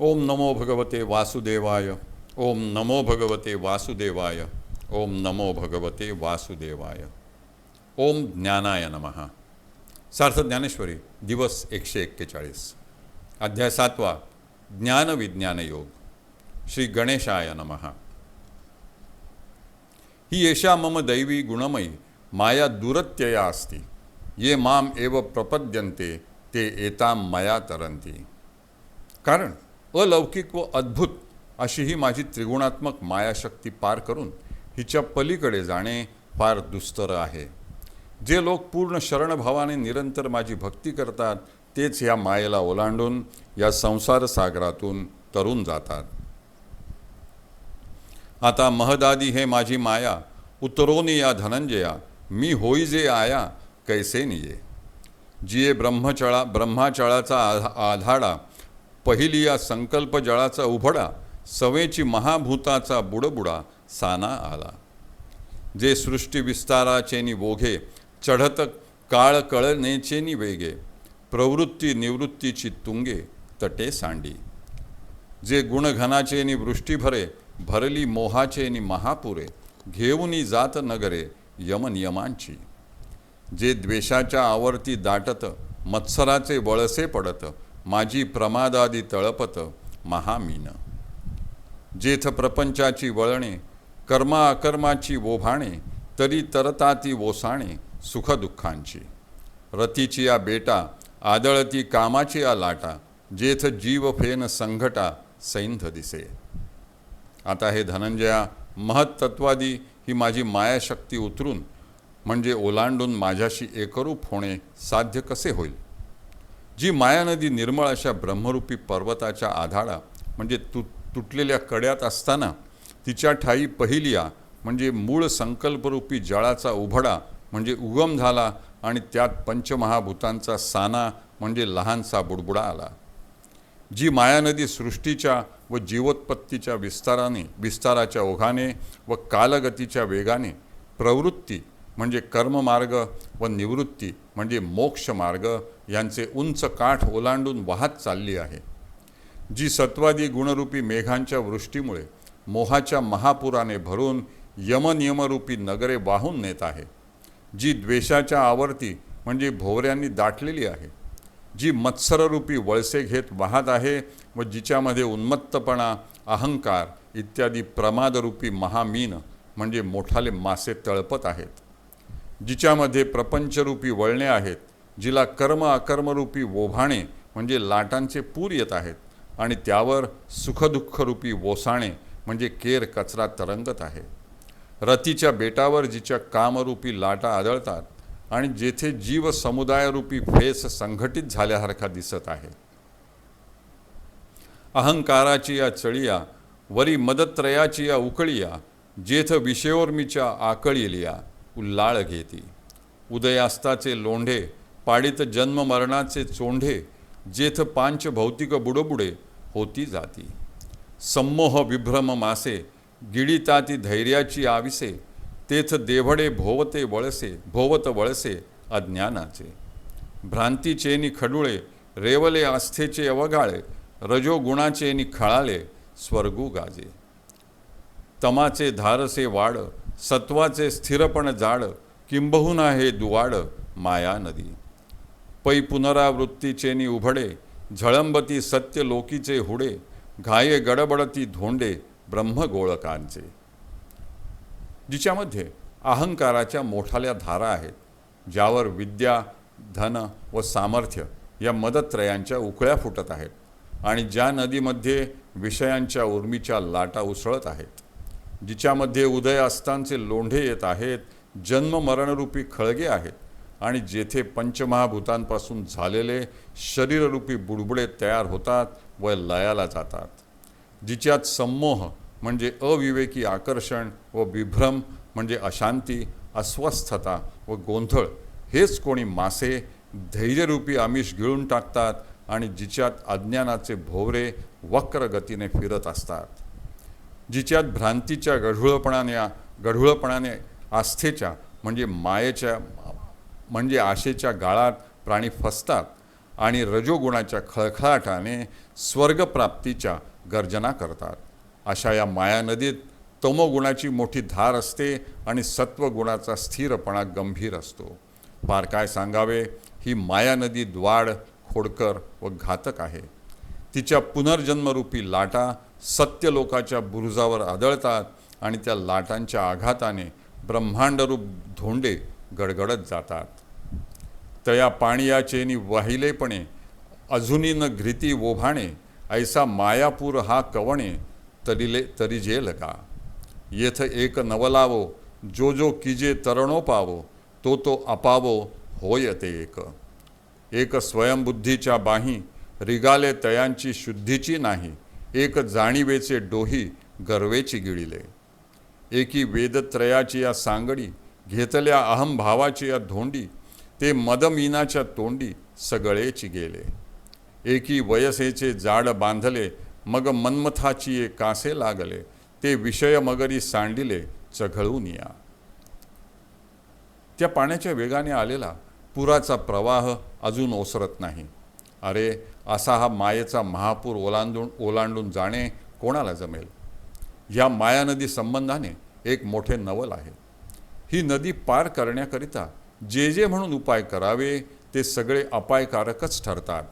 ओम नमो भगवते वासुदेवाय ओम नमो भगवते वासुदेवाय ओम नमो भगवते वासुदेवाय। ओम ज्ञानाय नमः। सार्थ ज्ञानेश्वरी दिवस एकशे एक्केचाळीस। अध्याय सातवा ज्ञानविज्ञान योग। श्री गणेशाय नमः। ही येषा मम दैवी गुणमयी माया दुरत्यया अस्ति। ये माम एव प्रपद्यन्ते ते एताम मया तरंती कारण अलौकिक व अद्भुत अशी ही माझी त्रिगुणात्मक मायाशक्ती पार करून हिच्या पलीकडे जाणे फार दुस्तर आहे. जे लोक पूर्ण शरणभावाने निरंतर माझी भक्ती करतात तेच या मायेला ओलांडून या संसार सागरातून तरून जातात. आता महदादी हे माझी माया उतरोनी या धनंजया मी होई जे आया कैसे निये? जिये ब्रह्मचळा ब्रह्माचळाचा आ आधाडा पहिली या संकल्प जळाचा उभडा सवेची महाभूताचा बुडबुडा साना आला. जे सृष्टी विस्ताराचेनी बोघे चढत काळ कळनेचेनी वेगे प्रवृत्ती निवृत्तीची तुंगे तटे सांडी. जे गुणघनाचेनी वृष्टी भरे भरली मोहाचेनी महापुरे घेऊनी जात नगरे यमनियमांची. जे द्वेषाच्या आवर्ती दाटत मत्सराचे वळसे पडत माझी प्रमादादी तळपत महामीन. जेथ प्रपंचाची वळणे कर्मा अकर्माची ओभाणे तरी तरताती ओसाणे सुखदुःखांची. रतीची या बेटा आदळती कामाची या लाटा जेथ जीव फेन संघटा सैंध दिसे. आता हे धनंजया महत्त्वादी ही माझी मायाशक्ती उतरून म्हणजे ओलांडून माझ्याशी एकरूप होणे साध्य कसे होईल? जी मायानदी निर्मळ अशा ब्रह्मरूपी पर्वताच्या आधाडा म्हणजे तु तुटलेल्या कड्यात असताना तिच्या ठाई पहिलिया म्हणजे मूळ संकल्परूपी जळाचा उभडा म्हणजे उगम झाला आणि त्यात पंचमहाभूतांचा साना म्हणजे लहानसा बुडबुडा आला. जी मायानदी सृष्टीच्या व जीवोत्पत्तीच्या विस्ताराने विस्ताराच्या ओघाने व कालगतीच्या वेगाने प्रवृत्ती म्हणजे कर्ममार्ग व निवृत्ती म्हणजे मोक्षमार्ग यांचे उंच काठ ओलांडून वाहत चालली आहे. जी सत्वादी गुणरूपी मेघांच्या वृष्टीमुळे मोहाच्या महापुराने भरून यमनियमरूपी नगरे वाहून नेत आहे. जी द्वेषाच्या आवर्ती म्हणजे भोवऱ्यांनी दाटलेली आहे. जी मत्सररूपी वळसे घेत वाहत आहे व जिच्यामध्ये उन्मत्तपणा अहंकार इत्यादी प्रमादरूपी महामीन म्हणजे मोठाले मासे तळपत आहेत. जिच्यामध्ये प्रपंचरूपी वळणे आहेत जिला कर्म अकर्मरूपी ओभाणे म्हणजे लाटांचे पूर येत आहेत आणि त्यावर सुखदुःखरूपी ओसाणे म्हणजे केर कचरा तरंगत आहे. रतीच्या बेटावर जिच्या कामरूपी लाटा आदळतात आणि जेथे जीव समुदायरूपी फेस संघटित झाल्यासारखा दिसत आहे. अहंकाराची या चळिया वरी मदत्रयाची या उकळिया जेथ विषयोर्मीच्या आकळिलिया उल्लाळ घेती उदयास्ताचे लोंढे पाडीत जन्म मरणाचे चोंढे जेथ पांच भौतिक बुडबुडे होती जाती. सम्मोह विभ्रम मासे गिळीताती धैर्याची आविसे तेथ देवडे भोवते वळसे भोवत वळसे अज्ञानाचे. भ्रांतीचेनी खडुळे रेवले आस्थेचे अवगाळे रजोगुणाचेनी खळाळे स्वर्गू गाजे. तमाचे धारसे वाड सत्वाचे स्थिरपण जाड किंबहुना हे दुवाड माया नदी. पै पुनरावृत्तीचेनी उभडे झळंबती सत्य लोकीचे हुडे घाये गडबडती धोंडे ब्रह्मगोळकांचे. जिच्यामध्ये अहंकाराच्या मोठाल्या धारा आहेत ज्यावर विद्या धन व सामर्थ्य या मदत्रयांच्या उकळ्या फुटत आहेत आणि ज्या नदीमध्ये विषयांच्या उर्मीच्या लाटा उसळत आहेत. जिच्यामध्ये उदय अस्तांचे लोंढे येत आहेत जन्म मरणरूपी खळगे आहेत आणि जेथे पंचमहाभूतांपासून झालेले शरीररूपी बुडबुडे तयार होतात व लयाला जातात. जिच्यात संमोह म्हणजे अविवेकी आकर्षण व विभ्रम म्हणजे अशांती अस्वस्थता व गोंधळ हेच कोणी मासे धैर्यरूपी आमिष गिळून टाकतात आणि जिच्यात अज्ञानाचे भोवरे वक्र गतीने फिरत असतात. जिच्यात भ्रांतीच्या गढूळपणाने गढूळपणाने आस्थेच्या म्हणजे मायेच्या म्हणजे आशेच्या गाळात प्राणी फसतात आणि रजोगुणाच्या खळखळाटाने स्वर्गप्राप्तीच्या गर्जना करतात. अशा या माया नदीत तमोगुणाची मोठी धार असते आणि सत्वगुणाचा स्थिरपणा गंभीर असतो. फार काय सांगावे? ही माया नदी द्वाड खोडकर व घातक आहे. तिच्या पुनर्जन्मरूपी लाटा सत्य लोकाच्या बुरुजावर आदळतात आणि त्या लाटांच्या आघाताने ब्रह्मांडरूप धोंडे गडगडत जातात. तया पाणियाचेनी वाहिलेपणे अजूनी न घृती ओभाणे ऐसा मायापूर हा कवणे तरिले तरी जेल येथ एक नवलावो जो जो किजे तरणो पावो तो तो अपावो होय ते एक. एक स्वयंबुद्धीच्या बाही रिगाले तयांची शुद्धीची नाही एक जाणीवेचे डोही गर्वेची गिळिले. एकी वेदत्रयाची या सांगडी घेतल्या अहमभावाची या धोंडी ते मदमीनाच्या तोंडी सगळेची गेले. एकी वयसेचे जाड बांधले मग मन्मथाची ये कासे लागले ते विषय मगरी सांडिले चघळून या. त्या पाण्याच्या वेगाने आलेला पुराचा प्रवाह अजून ओसरत नाही. अरे असा हा मायेचा महापूर ओलांडून ओलांडून जाणे कोणाला जमेल? या माया नदी संबंधाने एक मोठे नवल आहे. ही नदी पार करण्याकरिता जे जे म्हणून उपाय करावे ते सगळे अपायकारकच ठरतात.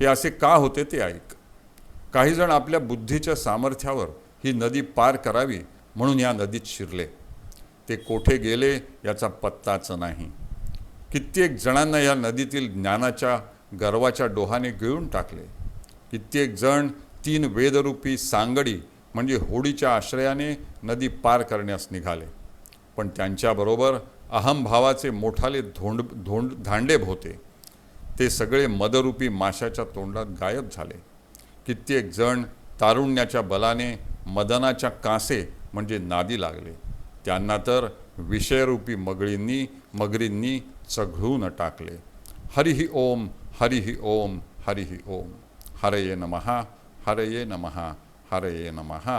हे असे का होते ते ऐक. काहीजण आपल्या बुद्धीच्या सामर्थ्यावर ही नदी पार करावी म्हणून या नदीत शिरले. ते कोठे गेले याचा पत्ताच नाही. कित्येक जणांना या नदीतील ज्ञानाच्या गर्वाच्या डोहाने गिळून टाकले. कित्येक जण तीन वेदरूपी सांगडी म्हणजे होडीच्या आश्रयाने नदी पार करण्यास निघाले. पण त्यांच्याबरोबर अहमभावाचे मोठाले धोंड धोंड धांडेब होते ते सगळे मदरूपी माशाच्या तोंडात गायब झाले. कित्येक जण तारुण्याच्या बलाने मदनाच्या कासे म्हणजे नादी लागले. त्यांना तर विषयरूपी मगळींनी मगरींनी चघळून टाकले. हरिही ओम हरिहि ओम हरिहि ओम हरये नमहा हरये नमहा हरये नमहा